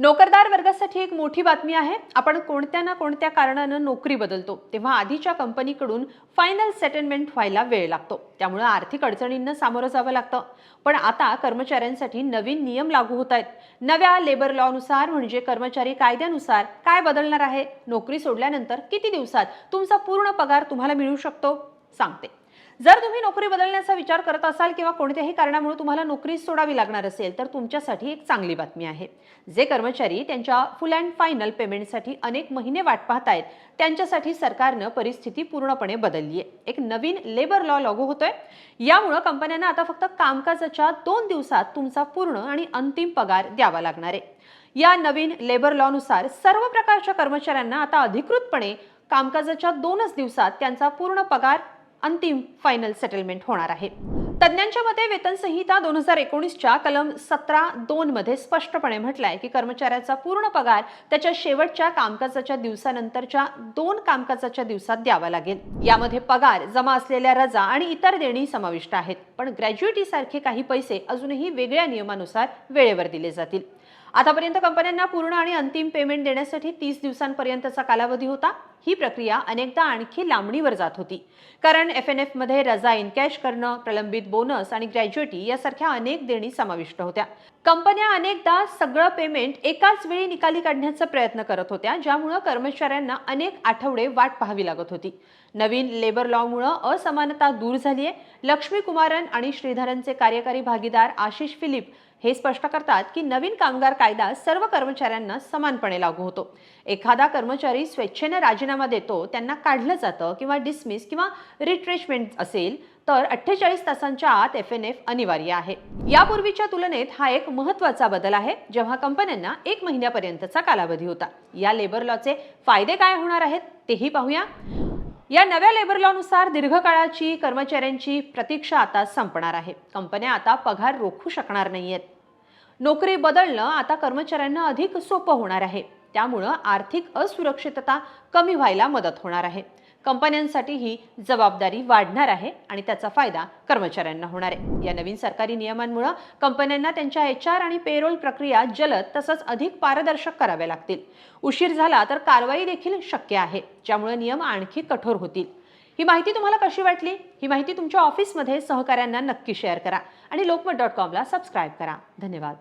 नोकरदार वर्गासाठी एक मोठी बातमी आहे. आपण कोणत्या ना कोणत्या कारणानं नोकरी बदलतो तेव्हा आधीच्या कंपनीकडून फायनल सेटलमेंट व्हायला वेळ लागतो. त्यामुळे आर्थिक अडचणींना सामोरं जावं लागतं. पण आता कर्मचाऱ्यांसाठी नवीन नियम लागू होत आहेत. नव्या लेबर लॉनुसार म्हणजे कर्मचारी कायद्यानुसार काय बदलणार आहे? नोकरी सोडल्यानंतर किती दिवसात तुमचा पूर्ण पगार तुम्हाला मिळू शकतो? सांगते. जर तुम्ही नोकरी बदलण्याचा विचार करत असाल किंवा कोणत्याही कारणामुळे तुम्हाला नोकरी सोडावी लागणार असेल तर तुमच्यासाठी एक चांगली बातमी आहे. जे कर्मचारी त्यांच्या फुल अँड फायनल पेमेंटसाठी अनेक महिने वाट पाहतायत त्यांच्यासाठी सरकारनं परिस्थिती पूर्णपणे बदलली आहे. एक नवीन लेबर लॉ लागू होतोय. यामुळं कंपन्यांना आता फक्त कामकाजाच्या दोन दिवसात तुमचा पूर्ण आणि अंतिम पगार द्यावा लागणार आहे. या नवीन लेबर लॉनुसार सर्व प्रकारच्या कर्मचाऱ्यांना आता अधिकृतपणे कामकाजाच्या दोनच दिवसात त्यांचा पूर्ण पगार अंतिम फायनल सेटलमेंट होणार आहे. तज्ज्ञांच्या मते वेतन संहिता दोन हजार एकोणीसच्या कलम सतरा दोन मध्ये स्पष्टपणे म्हटलंय की कर्मचाऱ्याचा पूर्ण पगार त्याच्या शेवटच्या कामकाजाच्या दिवसानंतरच्या दोन कामकाजाच्या दिवसात द्यावा लागेल. यामध्ये पगार जमा असलेल्या रजा आणि इतर देणी समाविष्ट आहेत. पण ग्रॅज्युएटी सारखे काही पैसे अजूनही वेगळ्या नियमानुसार वेळेवर दिले जातील. आतापर्यंत कंपन्यांना पूर्ण आणि अंतिम पेमेंट देण्यासाठी तीस दिवसांपर्यंतचा कालावधी होता. ही प्रक्रिया अनेकदा आणखी लांबणीवर जात होती. कारण एफ एन एफमध्ये रजा इनकॅश करणं प्रलंबित बोनस आणि ग्रॅज्युएटी यासारख्या अनेक देणी समाविष्ट होत्या. कंपन्या अनेकदा सगळं पेमेंट एकाच वेळी निकाली काढण्याचा प्रयत्न करत होत्या ज्यामुळं कर्मचाऱ्यांना अनेक आठवडे वाट पाहावी लागत होती. नवीन लेबर लॉमुळं असमानता दूर झाली आहे लक्ष्मी कुमारन आणि श्रीधरनचे कार्यकारी भागीदार आशिष फिलिप हे स्पष्ट करतात की नवीन कामगार कायदा सर्व कर्मचाऱ्यांना समानपणे लागू होतो. एखादा कर्मचारी स्वेच्छेने राजीनामा देतो त्यांना काढलं जातं किंवा डिसमिस किंवा रिट्रेशमेंट असेल तर अठ्ठेचाळीस तासांच्या आत एफ एन एफ अनिवार्य आहे. यापूर्वीच्या तुलनेत हा एक महत्त्वाचा बदल आहे जेव्हा कंपन्यांना एक महिन्यापर्यंतचा कालावधी होता. या लेबर लॉचे फायदे काय होणार आहेत तेही पाहूया. या नव्या लेबर लॉनुसार दीर्घकाळाची कर्मचाऱ्यांची प्रतीक्षा आता संपणार आहे. कंपन्या आता पगार रोखू शकणार नाहीयेत. नोकरी बदलणं आता कर्मचाऱ्यांना अधिक सोपं होणार आहे. त्यामुळं आर्थिक असुरक्षितता कमी व्हायला मदत होणार आहे. कंपन्यांसाठी ही जबाबदारी वाढणार आहे आणि त्याचा फायदा कर्मचाऱ्यांना होणार आहे. या नवीन सरकारी नियमांमुळे कंपन्यांना त्यांच्या एच आर आणि पेरोल प्रक्रिया जलद तसंच अधिक पारदर्शक कराव्या लागतील. उशीर झाला तर कारवाई देखील शक्य आहे ज्यामुळे नियम आणखी कठोर होतील. ही माहिती तुम्हाला कशी वाटली? ही माहिती तुमच्या ऑफिसमध्ये सहकाऱ्यांना नक्की शेअर करा आणि लोकमत डॉट कॉमला सबस्क्राईब करा. धन्यवाद.